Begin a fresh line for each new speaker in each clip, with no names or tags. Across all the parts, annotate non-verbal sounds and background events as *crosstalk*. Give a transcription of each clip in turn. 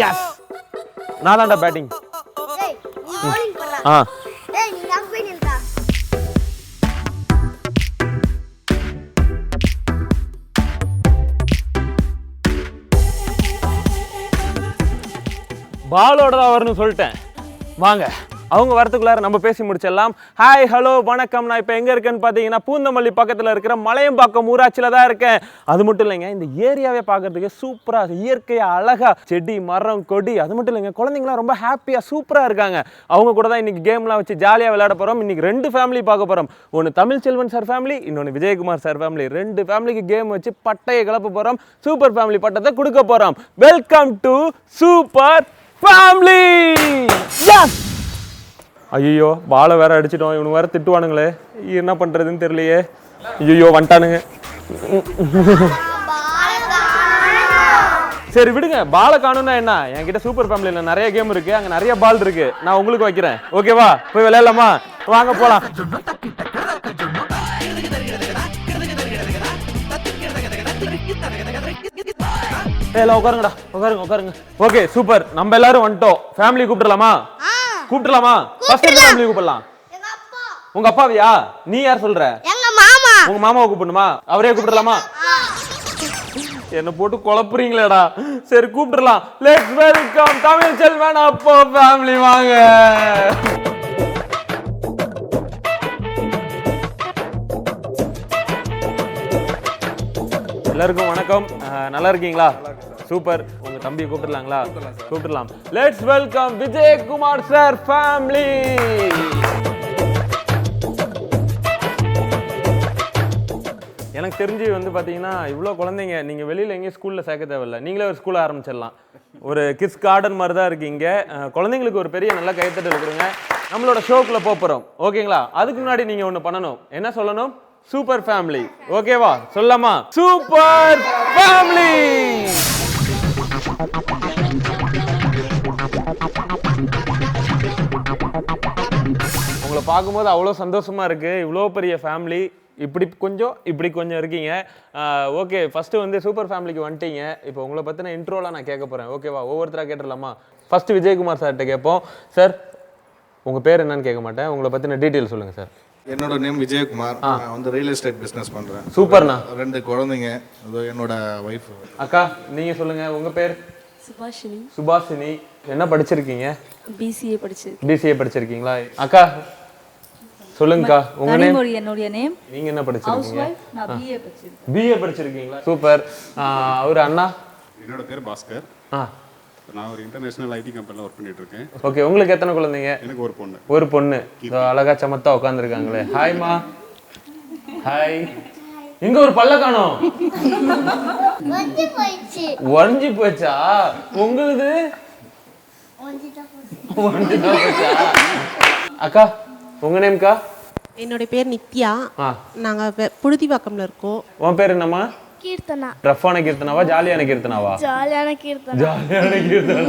S நான் தான்டா batting ஆ. பாலோட தான் வரணும்னு சொல்லிட்டேன். வாங்க. அவங்க வரத்துக்குள்ளார நம்ம பேசி முடிச்சிடலாம். ஹாய் ஹலோ வணக்கம். நான் இப்போ எங்கே இருக்கேன்னு பார்த்தீங்கன்னா பூந்தமல்லி பக்கத்தில் இருக்கிற மலையம்பாக்கம் ஊராட்சியில் தான் இருக்கேன். அது மட்டும் இல்லைங்க இந்த ஏரியாவே பார்க்குறதுக்கு சூப்பராக இயற்கையாக அழகாக செடி மரம் கொடி அது மட்டும் இல்லைங்க குழந்தைங்களாம் ரொம்ப ஹாப்பியாக சூப்பராக இருக்காங்க. அவங்க கூட தான் இன்றைக்கி கேம்லாம் வச்சு ஜாலியாக விளையாட போகிறோம் இன்றைக்கி ரெண்டு ஃபேமிலி பார்க்க போகிறோம் ஒன்று தமிழ் செல்வன் சார் ஃபேமிலி இன்னொன்று விஜயகுமார் சார் ஃபேமிலி ரெண்டு ஃபேமிலிக்கு கேம் வச்சு பட்டையை கிளப்ப போகிறோம் சூப்பர் ஃபேமிலி பட்டத்தை கொடுக்க போகிறோம் welcome to super family yes ஐயோ பாலை வேற அடிச்சிட்டோம். இவனு வேற திட்டுவானுங்களே. என்ன பண்றதுன்னு தெரியலையே. ஐயோ வந்துட்டானுங்க. சரி விடுங்க. பாலை காணும்னா என்ன? என்கிட்ட சூப்பர் ஃபேமிலியில் நிறைய கேம் இருக்கு. அங்கே நிறைய பால் இருக்கு. நான் உங்களுக்கு வைக்கிறேன். ஓகேவா போய் விளையாடலாமா? வாங்க போலாம். ஏல உட்காருங்கடா. உட்காருங்க உட்காருங்க. ஓகே சூப்பர் நம்ம எல்லாரும் வந்துட்டோம். ஃபேமிலி கூப்பிடலாமா? கூப்பிடலாமா? ஃபர்ஸ்ட் எந்த ஃபேமிலி கூப்பிடலாம்.
எங்க அப்பா.
உங்க அப்பாவியா? நீ யார் சொல்ற?
எங்க மாமா.
உங்க மாமாவை கூப்பிடணுமா? அவரே கூப்பிடலாமா? என்ன போட்டு குழப்புறீங்களேடா. சரி கூப்பிடலாம். லெட்ஸ் வெல்கம் தமிழ் செல்வன் அப்போ ஃபேமிலி வாங்க. எல்லாருக்கும் வணக்கம். நல்லா இருக்கீங்களா? சூப்பர். உங்க தம்பி கூப்பிடலாங்களா? கூப்பிடலாம். Let's welcome Vijayakumar sir family எனக்கு தெரிஞ்சு வந்து பார்த்தீங்கன்னா இவ்வளோ குழந்தைங்க நீங்கள் வெளியில் எங்கேயும் ஸ்கூலில் சேர்க்க தேவையில்ல. நீங்களே ஒரு ஸ்கூல் ஆரம்பிச்சிடலாம். ஒரு கிட்ஸ் கார்டன் மாதிரி தான் இருக்கீங்க குழந்தைங்களுக்கு ஒரு பெரிய நல்ல கைத்தட்டல் கொடுங்க நம்மளோட ஷோக்குள்ளே போக போகிறோம் ஓகேங்களா? அதுக்கு முன்னாடி நீங்கள் ஒன்று பண்ணணும். என்ன சொல்லணும்? சூப்பர் ஃபேமிலி ஓகேவா சொல்லலாமா? சூப்பர் ஃபேமிலி பார்க்கும்போது அவ்வளோ சந்தோஷமா இருக்கு. இவ்வளோ பெரிய ஃபேமிலி இப்படி கொஞ்சம் இப்படி கொஞ்சம் இருக்கீங்க. ஓகே ஃபர்ஸ்ட் வந்து சூப்பர் ஃபேமிலிக்கு வந்துட்டீங்க. இப்போ உங்களை பற்றின இன்ட்ரோலாம் நான் கேட்க போகிறேன் ஓகேவா ஒவ்வொருத்தராக கேட்டுடலாமா? ஃபர்ஸ்ட் விஜயகுமார் சார்கிட்ட கேட்போம். சார் உங்கள் பேர் என்னன்னு கேட்க மாட்டேன். உங்களை பற்றின டீட்டெயில் சொல்லுங்கள் சார்
என்னோட நேம் விஜயகுமார். நான் வந்து ரியல் எஸ்டேட் பிஸ்னஸ் பண்றேன்.
சூப்பர்ண்ணா.
ரெண்டு குழந்தைங்க. அது என்னோட ஒய்ஃப்
அக்கா நீங்கள் சொல்லுங்கள் உங்கள் பேர்?
சுபாஷினி.
சுபாஷினி. என்ன படிச்சிருக்கீங்க?
பிசிஏ படிச்சு
பிசிஏ படிச்சிருக்கீங்களா? அக்கா சொல்லுங்கக்கா உங்க நேம்
என்னுடைய நேம்
நீங்க என்ன
ஹவுஸ்
படிச்சிருக்கீங்க
நான் பிஏ படிச்சிருக்கேன்.
பிஏ படிச்சிருக்கீங்களா? சூப்பர். அவர் அண்ணா?
என்னோட பேர் பாஸ்கர்.
ஆ.
நான் ஒரு இன்டர்நேஷனல் ஐடி கம்பெனியில் ஒர்க் பண்ணிட்டு இருக்கேன்.
ஓகே உங்களுக்கு எத்தனை குழந்தைங்க?
எனக்கு ஒரு பொண்ணு.
ஒரு பொண்ணு. இதோ அழகா சமத்தா உட்காந்துருக்காங்களே ஹாய்மா ஹாய் இங்க ஒரு பல்ல காணோம். உடஞ்சி போச்சா. உங்களுது அக்கா உங்க நேம்க்கா
என்னோட பேர் நித்யா.
ஆ.
நாங்கள் புழுதிவாக்கம்ல இருக்கோம்.
உன் பேர் என்னம்மா?
கீர்த்தனா.
ரஃப்பான கீர்த்தனாவா ஜாலியான கீர்த்தனாவா?
ஜாலியான கீர்த்தனா.
ஜாலியான கீர்த்தனா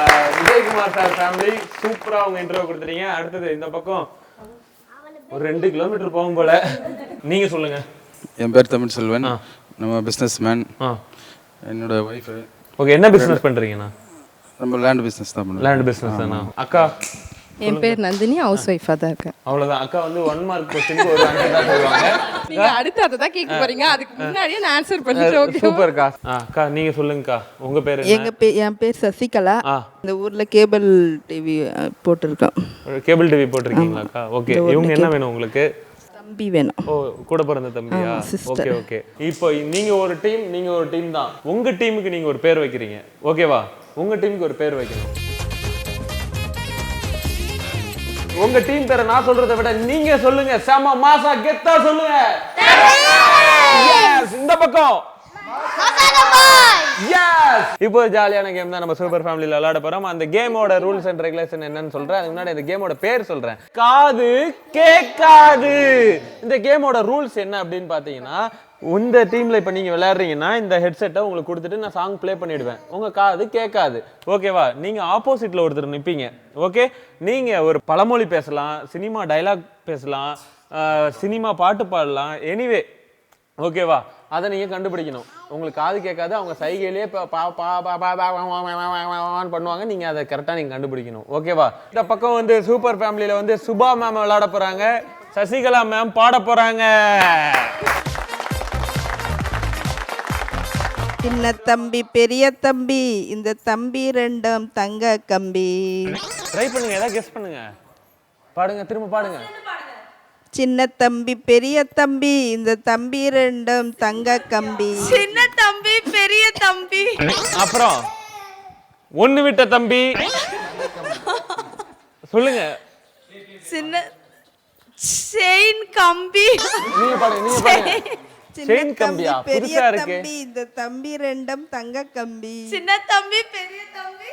ஆஹ் விஜயகுமார் சார் ஃபேமிலி சூப்பரா அவங்க இன்டர்வியூ கொடுத்துறீங்க அடுத்தது இந்த பக்கம் ஒரு ரெண்டு கிலோமீட்டர் போகும் போல. நீங்க சொல்லுங்க.
என் பேர் தமிழ் செல்வன் நம்ம பிஸ்னஸ் மேன்
ஆ.
என்னோட ஒய்ஃபு
ஓகே என்ன பிசினஸ் பண்றீங்கண்ணா?
நம்ம லேண்ட் பிஸ்னஸ் தான் பண்ணுவோம்.
லேண்ட் பிசினஸ் தானா? அக்கா?
என் பேர் நந்தினி ஹவுஸ் ஒய்ஃபாக தான் இருக்கேன்.
அவ்வளவுதான். அக்கா வந்து ஒன் மார்க் கொஸ்டினுக்கு ஒரு ஆன்சர் தான் சொல்லுவாங்க
நீங்க அடுத்து அதை தான் கேட்க போறீங்க. அதுக்கு முன்னாடியே நான் ஆன்சர் பண்ணிட்டேன் ஓகே
சூப்பர்க்கா அக்கா நீங்க சொல்லுங்கக்கா. உங்க பேர்
எங்க பே என் பேர் சசிகலா. இந்த ஊர்ல கேபிள் டிவி போட்டிருக்கோம்.
கேபிள் டிவி போட்டிருக்கீங்களாக்கா ஓகே. இவங்க என்ன வேணும் உங்களுக்கு?
தம்பி வேணும்.
ஓ கூட பிறந்த தம்பியா. Okay okay. இப்போ நீங்க ஒரு டீம் நீங்க ஒரு டீம் தான். உங்க டீமுக்கு நீங்க ஒரு பேர் வைக்கிறீங்க. ஓகேவா? உங்க டீமுக்கு ஒரு பேர் வைக்கணும். உங்க டீம் பேரை நான் சொல்றதை விட நீங்க சொல்லுங்க. செம மாசா கெத்தா சொல்லுங்க. இந்த பக்கம். எஸ் இப்போ ஜாலியான கேம் தான் நம்ம சூப்பர் ஃபேமிலியில் விளையாட போறோம். அந்த கேமோட ரூல்ஸ் அண்ட் ரெகுலேஷன் என்னன்னு சொல்றேன். அதுக்கு முன்னாடி இந்த கேமோட பேர் சொல்றேன். காது கேட்காது. இந்த கேமோட ரூல்ஸ் என்ன அப்படின்னு பார்த்தீங்கன்னா இந்த டீம்ல இப்போ நீங்க விளையாடுறீங்கன்னா இந்த ஹெட்செட்டை உங்களுக்கு கொடுத்துட்டு நான் சாங் ப்ளே பண்ணிடுவேன். உங்க காது கேட்காது. ஓகேவா நீங்க ஆப்போசிட்ல ஒருத்தர் நிப்பீங்க. ஓகே நீங்க ஒரு பழமொழி பேசலாம் சினிமா டைலாக் பேசலாம் சினிமா பாட்டு பாடலாம். எனிவே ஓகேவா அதை நீங்க கண்டுபிடிக்கணும். உங்களுக்கு காது கேட்காது அவங்க வான்னு பண்ணுவாங்க. நீங்க அதை கரெக்டா நீங்க கண்டுபிடிக்கணும். ஓகேவா இந்த பக்கம் வந்து சூப்பர் ஃபேமிலியில வந்து சுபா மேம் விளையாட போறாங்க. சசிகலா மேம் பாட போறாங்க.
சின்ன தம்பி பெரிய தம்பி இந்த தம்பி ரெண்டும் தங்க கம்பி.
ட்ரை பண்ணுங்க ஏதாவது கெஸ் பண்ணுங்க. பாடுங்க திரும்ப பாடுங்க.
சின்ன தம்பி பெரிய தம்பி இந்த தம்பி ரெண்டும் தங்க கம்பி.
சின்ன தம்பி பெரிய தம்பி.
அப்புறம் ஒண்ணு விட்ட தம்பி. சொல்லுங்க.
சின்ன செயின் கம்பி.
நீங்க பாடுங்க நீங்க
சின்ன
செயின்.
தம்பி
கம்பியா?
பெரிய தம்பி இந்த தம்பி ரெண்டும் தங்க கம்பி.
சின்ன தம்பி பெரிய தம்பி.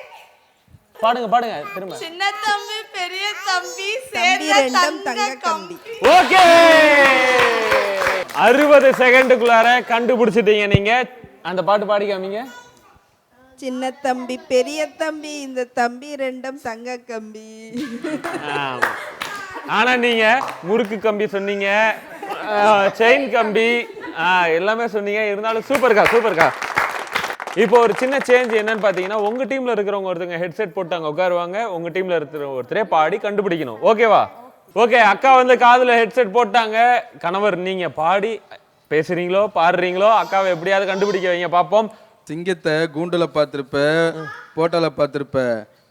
பாடுங்க பாடுங்க திரும்ப.
சின்ன தம்பி பெரிய தம்பி
தம்பி
சேர்ந்த
ரெண்டும் தங்க கம்பி.
ஓகே. அறுபது செகண்டுக்குள்ளார கண்டுபிடிச்சிட்டீங்க நீங்க. அந்த பாட்டு பாடி காமிங்க
சின்ன தம்பி பெரிய தம்பி இந்த தம்பி ரெண்டும் தங்க கம்பி.
ஆனா நீங்க முறுக்கு கம்பி சொன்னீங்க செயின் கம்பி ஆ, எல்லாமே சொன்னீங்க. இருந்தாலும் சூப்பர்க்கா சூப்பர்க்கா. இப்போ ஒரு சின்ன சேஞ்ச் என்னன்னு பார்த்தீங்கன்னா உங்க டீம்ல இருக்கிறவங்க ஒருத்தங்க ஹெட்செட் போட்டு அங்க உட்காருவாங்க. உங்க டீம்ல இருக்கிற ஒருத்தரே பாடி கண்டுபிடிக்கணும். ஓகேவா ஓகே அக்கா வந்து காதுல ஹெட்செட் போட்டாங்க. கணவர் நீங்க பாடி பேசுறீங்களோ பாடுறீங்களோ அக்காவை எப்படியாவது கண்டுபிடிக்க வைங்க பார்ப்போம்.
சிங்கத்தை கூண்டுல பார்த்திருப்ப போட்டோல பார்த்திருப்ப.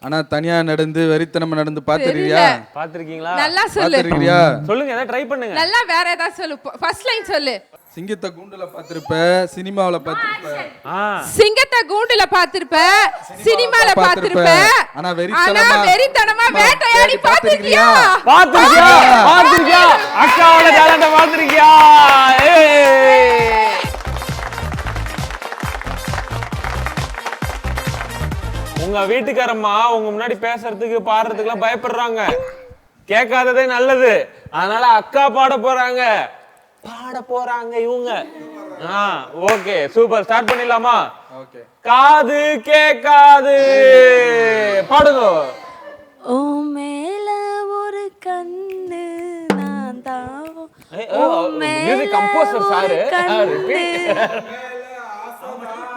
ஆனா தனியா நடந்து வெறித்தனமா நடந்து பார்த்திருக்கியா
பார்த்திருக்கீங்களா?
நல்லா சொல்லு.
சொல்லுங்க ஏதாவது ட்ரை பண்ணுங்க.
நல்லா வேற ஏதாவது சொல்லு. ஃபர்ஸ்ட் லைன் சொல்லு.
சிங்கத்தை கூண்டுல பார்த்திருப்ப சினிமாவுல பார்த்திருப்ப.
ஆ.
சிங்கத்தை கூண்டுல பாத்திருப்ப சினிமால பாத்திருப்ப.
ஆனா வெறித்தனமா-
வெறித்தனமா வேட்டையாடி பாத்திருக்கியா
பாத்திருக்கியா பாத்திருக்கியா அக்காவோட டேலண்ட பாத்திருக்கியா. உங்க வீட்டுக்காரம்மா உங்க முன்னாடி பேசுறதுக்கு பாடுறதுக்குலாம் பயப்படுறாங்க. கேட்காததே நல்லது. அதனால அக்கா பாட போறாங்க. பாட போறாங்க இவங்க. ஆ ஓகே சூப்பர். ஸ்டார்ட் பண்ணிடலாமா?
ஓகே.
காது கேட்காது. பாடுங்க.
ஓ மேல ஒரு கண்ணு நான் தாவும்
ஓ, music composer sir.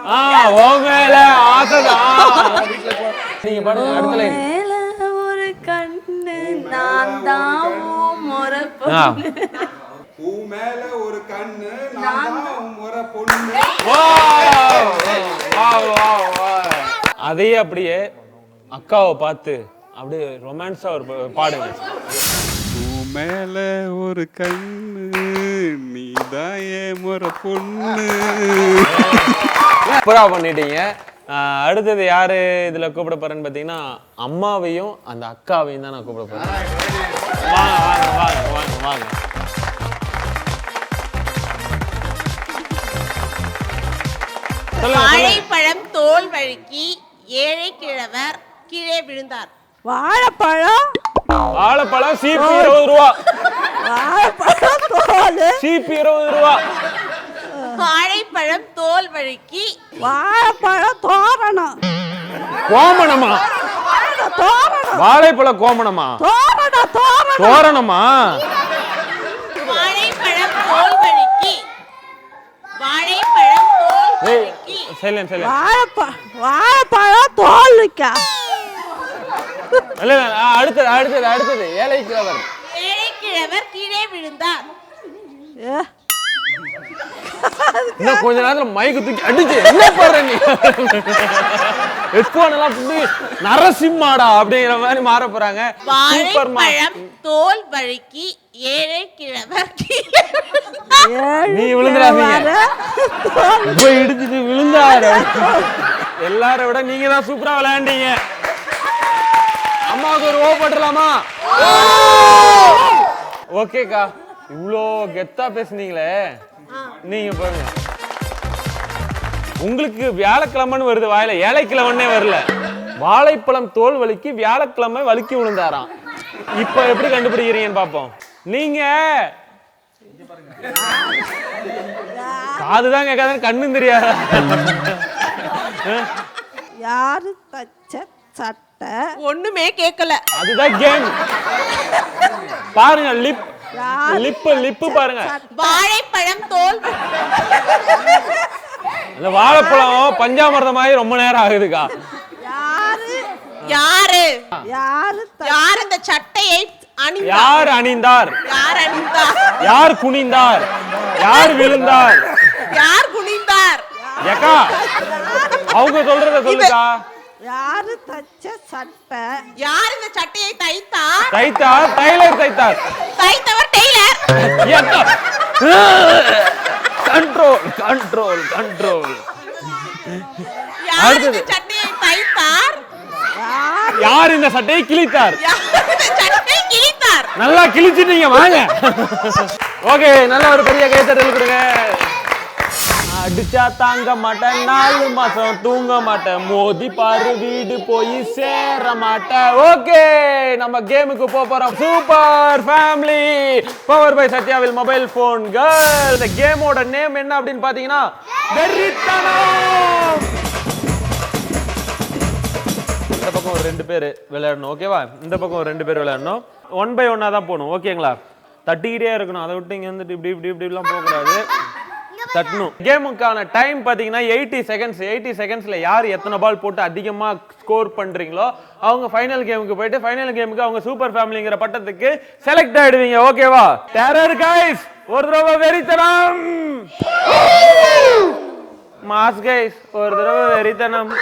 ஆ, உன் மேல ஆசைதான். நீங்க பாடுங்க அடுத்த line.
மேல ஒரு கண்ணு நான் தாவும் முறப்பு
ஆ. Wow! Wow, wow, wow. அதையே அப்படியே அக்காவை பார்த்து அப்படியே ரொமான்ஸா ஒரு பாடுங்க
உன் மேல ஒரு கண்ணு நீதான் ஏன் முறை பொண்ணு
சூப்பரா பண்ணிட்டீங்க அடுத்தது யாரு இதுல கூப்பிட போறேன்னு பாத்தீங்கன்னா அம்மாவையும் அந்த அக்காவையும் தான் நான் கூப்பிட போறேன் வாங்க வாங்க வாங்க வாங்க வாங்க
வாழைப்பழம் தோல் வழுக்கி ஏழை கிழவர் கீழே விழுந்தார்.
வாழைப்பழம்?
வாழைப்பழம் சீப்பு இருபது ரூபா.
வாழைப்பழம் தோல்.
சீப்பு இருபது ரூபா.
வாழைப்பழம் தோல் வழுக்கி
வாழைப்பழம் தோரணம்.
கோமணமா? வாழைப்பழ கோமணமா?
தோரணம்
வாழைப்பழம் தோல் வழுக்கி வாழைப்பழம் தோல்
சைலன் சைலன்
வாழைப்ப வாழைப்பழம் தோல் வைக்கா.
இல்ல அடுத்தது அடுத்தது அடுத்தது. ஏழை கிழவர்.
ஏழை கிழவர் கீழே விழுந்தார்.
இன்னும் கொஞ்ச நேரத்துல மைக்கு தூக்கி அடிச்சு என்ன பண்ற நீ? எஸ்கோன் எல்லாம் புடி நரசிம்மாடா அப்படிங்கிற மாதிரி மாற போறாங்க. சூப்பர் மா
வாழைப்பழம் தோல் வழுக்கி ஏழை கிழவர்.
நீ விழுந்துடாதீங்க. போய் இடிச்சிட்டு விழுந்தாரு. எல்லாரை விட நீங்க தான் சூப்பரா விளையாண்டீங்க. அம்மாவுக்கு ஒரு ஓ போட்டுடலாமா? ஓகேக்கா. இவ்வளோ கெத்தா பேசுனீங்களே. நீங்க பாருங்க. உங்களுக்கு வியாழக்கிழமைன்னு வருது வாயில ஏழைக்கிழமைன்னே வரல. வாழைப்பழம் தோல் வலிக்கு வியாழக்கிழமை வலிக்கி விழுந்தாராம். இப்ப எப்படி கண்டுபிடிக்கிறீங்கன்னு பாப்போம். நீங்க! காதுதான் கேட்காதுன்னு கண்ணும் தெரியாதா.
யாரு தச்ச சட்டை?
ஒண்ணுமே கேட்கல.
அதுதான் கேம். பாருங்க லிப் லிப்பு லிப்பு பாருங்க.
வாழைப்பழம் தோல்.
இந்த வாழைப்பழம் பஞ்சாமிர்தம் மாதிரி ரொம்ப நேரம் ஆகுதுக்கா.
யாரு?
யாரு?
யார்? இந்த சட்டையை
யார் அணிந்தார்?
யார் அணிந்தார்?
யார் குனிந்தார்? யார் விழுந்தார்?
யார் குனிந்தார்?
ஏக்கா அவங்க சொல்றத சொல்லுக்கா.
யாரு தச்ச சட்டை?
யார் இந்த சட்டையை தைத்தார்?
தைத்தார் டைலர் தைத்தார்.
தைத்தவர்
கண்ட்ரோல் கண்ட்ரோல் கண்ட்ரோல்
யார் இந்த சட்டையை தைத்தார்
யார்? இந்த சட்டையை கிழித்தார்?
யார் இந்த சட்டையை கிழித்தார்?
நல்லா கிழிச்சிட்டீங்க வாங்க. *laughs* ஓகே நல்ல ஒரு பெரிய கைத்தட்டல் கொடுங்க. அடிச்சா தாங்க மாட்டேன் நாலு மாசம் தூங்க மாட்டேன். மோதி பாரு வீடு போய் சேர மாட்டேன். ஓகே நம்ம கேமுக்கு போக போறோம். Super family. பவர் பை சத்யாவில் மொபைல் போன் கேர்ள். இந்த கேமோட நேம் என்ன அப்படின்னு பாத்தீங்கன்னா வெறித்தனம். இந்த பக்கம் ஒரு ரெண்டு பேர் விளையாடணும் ஓகேவா இந்த பக்கம் ஒரு ரெண்டு பேர் விளையாடணும். ஒன் பை ஒன்னாக தான் போகணும் ஓகேங்களா தட்டிக்கிட்டே இருக்கணும். அதை விட்டு இங்கே வந்துட்டு இப்படி இப்படி இப்படிலாம் போகக்கூடாது. தட்டணும். கேமுக்கான டைம் பார்த்தீங்கன்னா எயிட்டி செகண்ட்ஸ். எயிட்டி செகண்ட்ஸில் யார் எத்தனை பால் போட்டு அதிகமாக ஸ்கோர் பண்ணுறீங்களோ அவங்க ஃபைனல் கேமுக்கு போயிட்டு ஃபைனல் கேமுக்கு அவங்க சூப்பர் ஃபேமிலிங்கிற பட்டத்துக்கு செலக்ட் ஆகிடுவீங்க ஓகேவா டெரர் கைஸ் ஒரு தடவை வெறித்தனம். மாஸ் கைஸ் ஒரு தடவை வெறித்தனம்.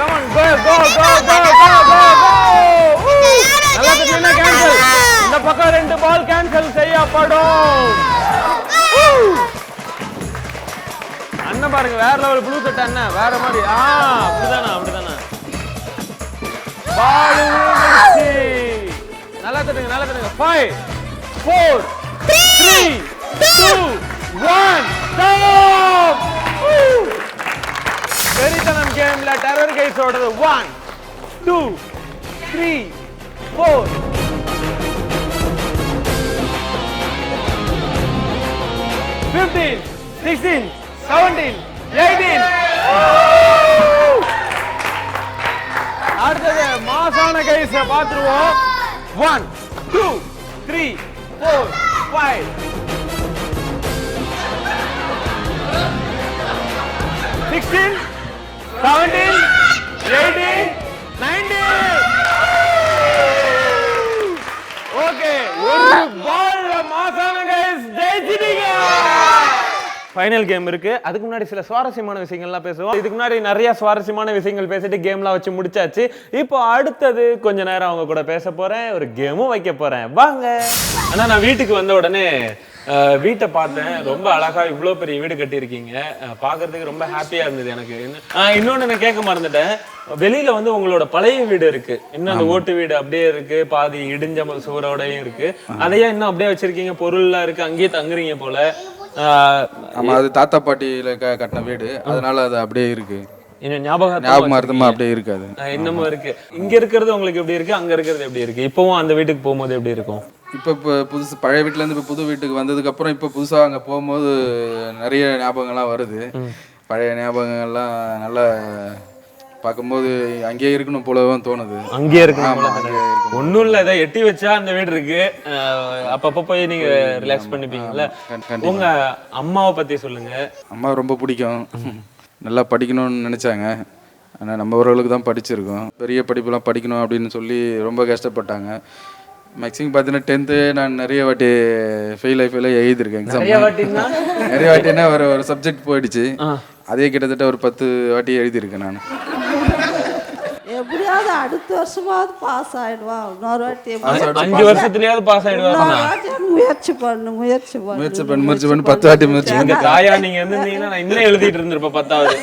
கமான் கமான் கோ கோ கோ கோ கோ கோ கோ நல்லா தட்டினா கேன்சல் இந்த பக்கம் ரெண்டு பால் கேன்சல் செய்யப்படும். அண்ணன் பாருங்க வேற லெவல் ப்ளூ தட்ட அண்ணன். வேற மாதிரி. ஆ அப்படிதானே அப்படிதானே. பால் நல்லா தட்டுங்க நல்லா தட்டுங்க five four three two one stop வெறித்தனம் கேம்ல terror கைஸோடது one two three four fifteen sixteen seventeen eighteen அடுத்தது மாசான கைஸ் பார்த்துருவோம். One two three four five sixteen seventeen eighteen nineteen okay ஒரு மாசான கைஸ் ஜெயிச்சிட்டீங்க. ஃபைனல் கேம் இருக்கு. அதுக்கு முன்னாடி சில சுவாரஸ்யமான விஷயங்கள்லாம் பேசுவோம். இதுக்கு முன்னாடி நிறைய சுவாரஸ்யமான விஷயங்கள் பேசிட்டு கேம்லாம் வச்சு முடிச்சாச்சு. இப்போ அடுத்தது கொஞ்ச நேரம் அவங்க கூட பேச போறேன். ஒரு கேமும் வைக்க போறேன். வாங்க. ஆனா நான் வீட்டுக்கு வந்த உடனே வீட்டை பார்த்தேன். ரொம்ப அழகா இவ்வளோ பெரிய வீடு கட்டியிருக்கீங்க. அஹ், பார்க்கறதுக்கு ரொம்ப ஹாப்பியா இருந்தது எனக்கு. இன்னொன்னு நான் கேட்க மறந்துட்டேன். வெளியில வந்து உங்களோட பழைய வீடு இருக்கு. இன்னும் அந்த ஓட்டு வீடு அப்படியே இருக்கு. பாதி இடிஞ்ச சுவரோடயும் இருக்கு. அதையே இன்னும் அப்படியே வச்சிருக்கீங்க. பொருள்லாம் இருக்கு. அங்கேயே தங்குறீங்க போல. ஆஹ்,
ஆமா அது தாத்தா பாட்டியில கட்டின வீடு. அதனால அது அப்படியே இருக்கு.
ஞாபகம்
ஞாபகார்த்தமா அப்படியே இருக்காது.
இன்னமும் இருக்கு. இங்க இருக்கிறது உங்களுக்கு எப்படி இருக்கு? அங்க இருக்கிறது எப்படி இருக்கு? இப்பவும் அந்த வீட்டுக்கு போகும்போது எப்படி இருக்கும்?
இப்போ இப்போ புதுசு பழைய வீட்டுல இருந்து இப்போ புது வீட்டுக்கு வந்ததுக்கு அப்புறம் இப்போ புதுசா அங்க போகும்போது நிறைய ஞாபகங்கள்லாம் வருது. பழைய ஞாபகங்கள்லாம் நல்லா பார்க்கும்போது அங்கேயே இருக்கணும் போலவும் தோணுது.
அங்கேயே இருக்கணும். ஒண்ணும் இல்ல இதை எட்டி வச்சா அந்த வீடு இருக்கு. அப்பப்ப போய் நீங்க ரிலாக்ஸ் பண்ணிப்பீங்கல்ல. உங்க அம்மாவை பத்தி சொல்லுங்க.
அம்மா ரொம்ப பிடிக்கும். நல்லா படிக்கணும்னு நினச்சாங்க. ஆனால் நம்ம ஓரளவுக்கு தான் படிச்சிருக்கோம். பெரிய படிப்புலாம் படிக்கணும் அப்படின்னு சொல்லி ரொம்ப கஷ்டப்பட்டாங்க. மேக்ஸிமம் பார்த்தீங்கன்னா டென்த்து நான் நிறைய வாட்டி ஃபெயில் ஆகி ஃபெயில் ஆகி எழுதியிருக்கேன் எக்ஸாம்
நிறைய
வாட்டினா ஒரு ஒரு சப்ஜெக்ட் போயிடுச்சு. அதே கிட்டத்தட்ட ஒரு பத்து வாட்டி எழுதியிருக்கேன் நான்.
எப்படியாவது அடுத்த வருஷமாவது பாஸ் ஆயிடுவான் இன்னொரு வாட்டி
அஞ்சு வருஷத்துலயாவது பாஸ் ஆயிடுவாங்க
முயற்சி பண்ணு முயற்சி பண்ணு.
முயற்சி பண்ணி முயற்சி பண்ணி பத்து வாட்டி முயற்சி
எங்க
பண்ணி.
தாயா நீங்க இருந்திருந்தீங்கன்னா நான் இன்னும் எழுதிட்டு இருந்திருப்பேன் பத்தாவது.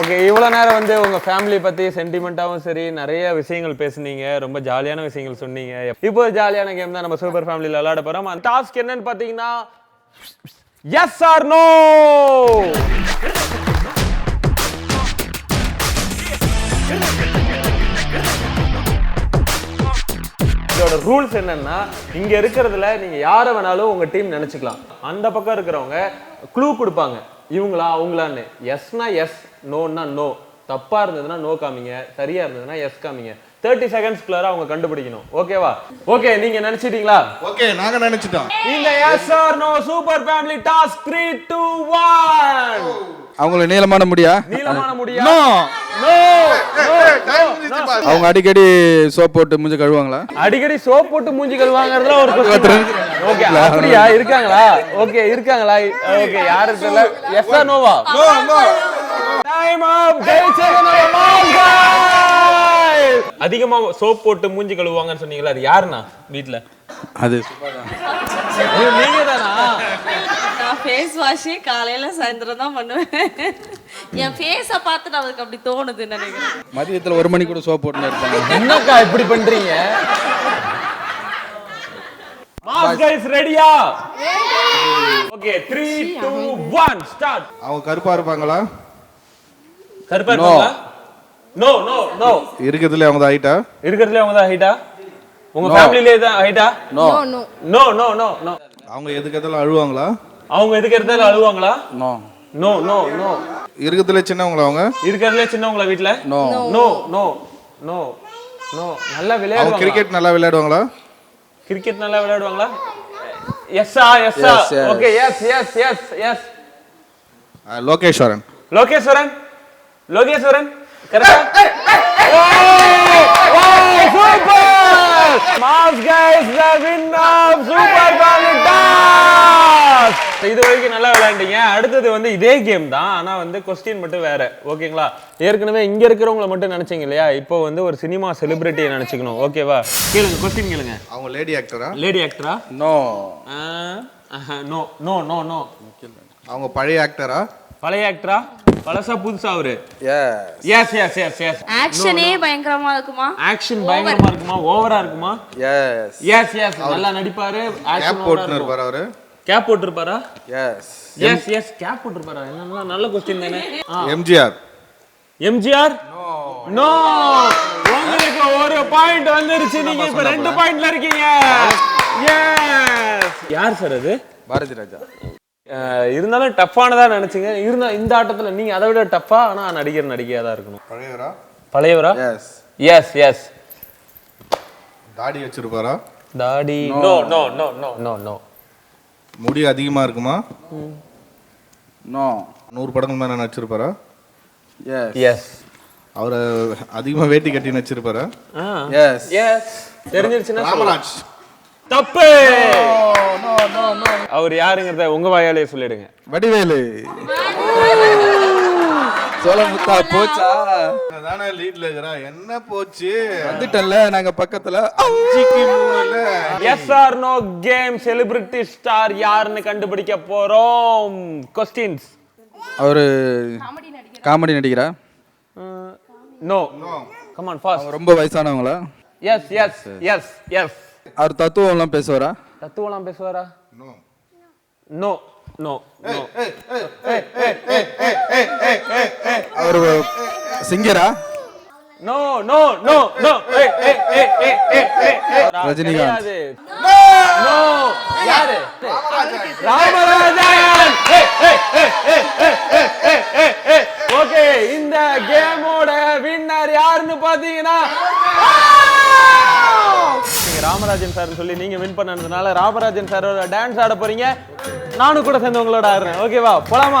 ஓகே இவ்வளோ நேரம் வந்து உங்கள் ஃபேமிலி பற்றி சென்டிமெண்ட்டாகவும் சரி நிறைய விஷயங்கள் பேசுனீங்க. ரொம்ப ஜாலியான விஷயங்கள் சொன்னீங்க. இப்போ ஒரு ஜாலியான கேம் தான் நம்ம சூப்பர் ஃபேமிலியில் விளையாட போகிறோம் அந்த டாஸ்க் என்னன்னு பார்த்தீங்கன்னா எஸ் ஆர் நோ இதோட ரூல்ஸ் என்னன்னா இங்க இருக்கிறதுல நீங்க யாரை வேணாலும் உங்க டீம் நினைச்சுக்கலாம். அந்த பக்கம் இருக்கிறவங்க க்ளூ கொடுப்பாங்க. இவங்களா அவங்களான்னு. எஸ்னா எஸ் நோன்னா நோ. தப்பா இருந்ததுன்னா நோ காமிங்க. சரியா இருந்ததுன்னா எஸ் காமிங்க. தேர்ட்டி செகண்ட்ஸ்குள்ளார அவங்க கண்டுபிடிக்கணும். ஓகேவா ஓகே நீங்க நினைச்சிட்டீங்களா?
ஓகே நாங்க நினைச்சிட்டோம்.
இந்த yes or no super family task three two one
அவங்களுக்கு நீளமான முடியா?
நீளமான முடியா. நோ
அவங்க அடிக்கடி சோப் போட்டு மூஞ்சி கழுவாங்களா?
அடிக்கடி சோப் போட்டு மூஞ்சி கழுவாங்கறதுல ஒரு
ஒருத்தர்
ஓகே அப்படியா? இருக்காங்களா? ஓகே இருக்காங்களா? ஓகே யாரு தெரியல. எஸ் ஆர் நோவா டைம் அப். அதிகமா சோப் போட்டு மூஞ்சி கழுவுவாங்கன்னு சொன்னீங்களா அது யாருண்ணா வீட்ல?
அது
ஐயோ, நீங்க தானா
நான் ஃபேஸ் வாஷே காலையில சாயந்தரம் தான் பண்ணுவேன். என் ஃபேஸை பார்த்து அவருக்கு அப்படி தோணுதுன்னு நினைக்கிறேன்
மதியத்தில் ஒரு மணி கூட சோப் போட்டுன்னு இருப்பாங்க.
என்னக்கா இப்படி பண்றீங்க? மாஸ் கைஸ் ரெடியா ஓகே 3 2 1 ஸ்டார்ட்
அவங்க கருப்பா இருப்பாங்களா?
கருப்பா இருப்பாங்களா நோ நோ நோ
இருக்கிறதுல அவங்க தான் ஹைட்டா
இருக்கிறதுல அவங்க தான் ஹைட்டா உங்க ஃபேமிலிலே தான் ஹைட்டா
no
no
no no no no
அவங்க எதுக்கு அழுவாங்களா?
அவங்க எதுக்கு இருந்தாலும் அழுவாங்களா?
நோ
நோ நோ நோ
இருக்கிறதுல சின்னவங்களா அவங்க?
இருக்கிறதுல சின்னவங்களா வீட்ல?
No
no no no no நல்லா
அவங்க
விளையாடுவாங்க
கிரிக்கெட் நல்லா விளையாடுவாங்களா?
கிரிக்கெட் நல்லா விளையாடுவாங்களா? எஸ்ஸா எஸ்ஸா
Yes, yes.
Okay yes yes yes yes
Lokeshwaran
Lokeshwaran Lokeshwaran super mass guys the win of super toss இது வரைக்கும் நல்லா விளையாண்டீங்க. அடுத்தது வந்து இதே கேம் தான். ஆனா வந்து கொஸ்டின் மட்டும் வேற. ஓகேங்களா ஏற்கனவே இங்க இருக்கிறவங்கள மட்டும் நினைச்சீங்க இல்லையா? இப்போ வந்து ஒரு சினிமா செலிபிரிட்டியை நினைச்சுக்கணும். ஓகேவா கேளுங்க கொஸ்டின் கேளுங்க.
அவங்க லேடி ஆக்டரா
lady ஆக்டரா
no
no no no no
அவங்க பழைய ஆக்டரா
பழைய ஆக்டரா பழசா புதுசா அவரு.
எஸ்
எஸ் எஸ் எஸ்
ஆக்ஷனே பயங்கரமா இருக்குமா?
ஆக்ஷன் பயங்கரமா இருக்குமா? ஓவரா இருக்குமா?
எஸ்
எஸ் எஸ் நல்லா நடிப்பாரு.
கேப் போட்டுன்னு இருப்பாரு அவரு?
கேப் போட்டிருப்பாரா?
எஸ்
எஸ் எஸ் கேப் போட்டிருப்பாரா? என்ன நல்ல கொஸ்டின் தானே.
எம்ஜிஆர்.
எம்ஜிஆர்? நோ உங்களுக்கு ஒரு பாயிண்ட் வந்துருச்சு. நீங்க இப்ப ரெண்டு பாயிண்ட்ல இருக்கீங்க. எஸ் யார் சார் அது?
பாரதி ராஜா.
இருந்தாலும் டஃப்பானதா நினைச்சீங்க. இருந்தா இந்த ஆட்டத்துல நீங்க அதை விட டஃப்பா? ஆனா நடிகர் நடிகையா தான் இருக்கணும்.
பழையவரா?
பழையவரா?
எஸ்
எஸ் எஸ்
தாடி வச்சிருப்பாரா?
தாடி no no no no no no
முடி அதிகமா இருக்குமா?
நோ
நூறு படங்கள் மேல நடிச்சிருப்பாரா?
எஸ்
எஸ்
அவரை அதிகமா வேட்டி கட்டி நடிச்சிருப்பாரா?
எஸ்
எஸ் தெரிஞ்சிருச்சுன்னா
ராமராஜ்.
தப்பு. அவர் யாருங்கிறத உங்க வாயாலே சொல்லிடுங்க.
வடிவேலு. சோழமுத்தா போச்சா?
தானே லீட்ல இருக்கிறா? என்ன போச்சு?
வந்துட்டல்ல நாங்க பக்கத்துல.
அஞ்சுக்கு மூணுல.
Yes or no game celebrity star யாருன்னு கண்டுபிடிக்க போறோம்? கொஸ்டின்ஸ்
அவரு காமெடி நடிகரா
நோ கம் ஆன் ஃபாஸ்ட்
ரொம்ப வயசானவங்களா?
எஸ் எஸ் எஸ் எஸ்
அவர் தத்துவம் எல்லாம் பேசுவாரா
தத்துவலாம் பேசுவாரா
No.
நோ நோ நோ
அவர் சிங்கரா
no no no no
Rajinikanth.
No யாரு ராமராஜன் ஓகே இந்த கேமோட வின்னர் யாருன்னு பாத்தீங்கன்னா ராமராஜன் சார் சொல்லி நீங்க வின் பண்ணதுனால ராமராஜன் சாரோட டான்ஸ் ஆட போறீங்க. நானும் கூட சேர்ந்து உங்களோட ஆடுறேன். ஓகேவா போலாமா?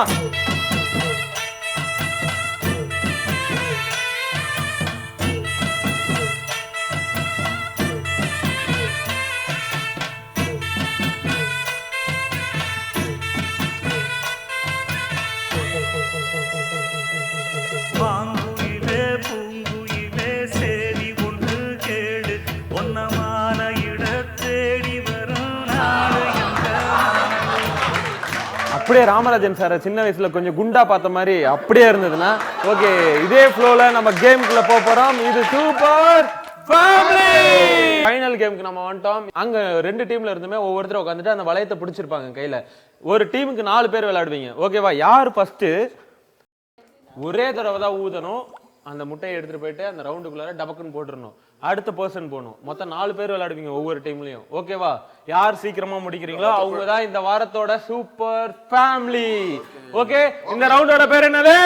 அப்படியே ராமராஜன் சாரை சின்ன வயசுல கொஞ்சம் குண்டா பார்த்த மாதிரி அப்படியே இருந்ததுன்னா ஓகே இதே ஃப்ளோல நம்ம கேமுக்குள்ள போக போறோம். இது சூப்பர் ஃபைனல் கேமுக்கு நம்ம வந்துட்டோம். அங்க ரெண்டு டீம்ல இருந்துமே ஒவ்வொருத்தரும் உட்காந்துட்டு அந்த வளையத்தை பிடிச்சிருப்பாங்க கையில. ஒரு டீமுக்கு நாலு பேர் விளையாடுவீங்க. ஓகேவா யார் ஃபர்ஸ்ட் ஒரே தடவை தான் ஊதணும். அந்த முட்டையை எடுத்துட்டு போயிட்டு அந்த ரவுண்டுக்குள்ளார டபக்குன்னு போட்டுருணும் அடுத்த பர்சன் போகணும். மொத்தம் நாலு பேர் விளையாடுவீங்க ஒவ்வொரு டீம்லயும் ஓகேவா யார் சீக்கிரமா முடிக்கிறீங்களோ அவங்க தான் இந்த வாரத்தோட சூப்பர் ஃபேமிலி ஓகே இந்த ரவுண்டோட பேர் என்னது?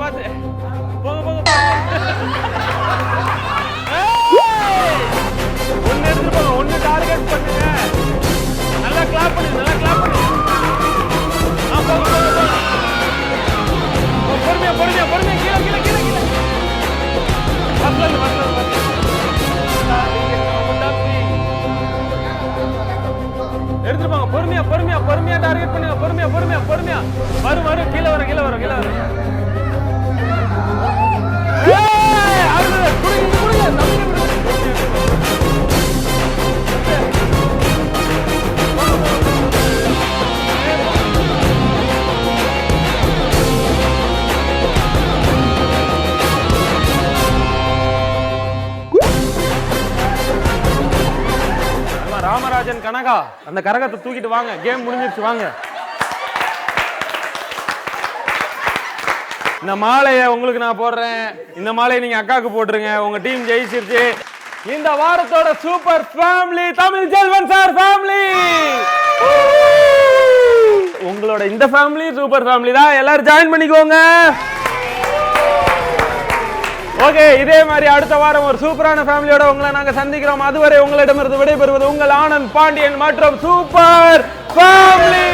பார்த்து பார்த்து பார்த்து போங்க போங்க. ஏய்! ஒண்ணு எடுத்து போங்க ஒண்ணு டார்கெட் பண்ணுங்க. நல்லா கிளாப் பண்ணுங்க நல்லா கிளாப் பண்ணுங்க ஆ போங்க போங்க போங்க. பொறுமையா பொறுமையா பொறுமையா. கீழே கீழே கீழே கீழே. வரல வரல எடுத்துட்டு போங்க பொறுமையா பொறுமையா பொறுமையா டார்கெட் பண்ணுங்க. பொறுமையா பொறுமையா பொறுமையா. வரும் வரும். கீழே வரும் கீழே வரும் கீழே வரும். கனகா அந்த கரகத்தை தூக்கிட்டு வாங்க. கேம் முடிஞ்சிருச்சு வாங்க. இந்த மாலையை உங்களுக்கு நான் போடுறேன். இந்த மாலையை நீங்க அக்காவுக்கு போட்டுருங்க. உங்க டீம் ஜெயிச்சிருச்சு. இந்த வாரத்தோட super family Tamil Selvan sir family உங்களோட இந்த ஃபேமிலி சூப்பர் ஃபேமிலி தான். எல்லாரும் ஜாயின் பண்ணிக்கோங்க. ஓகே இதே மாதிரி அடுத்த வாரம் ஒரு சூப்பரான ஃபேமிலியோட உங்களை நாங்க சந்திக்கிறோம். அதுவரை உங்களிடமிருந்து விடைபெறுவது உங்கள் ஆனந்த் பாண்டியன் மற்றும் சூப்பர் ஃபேமிலி!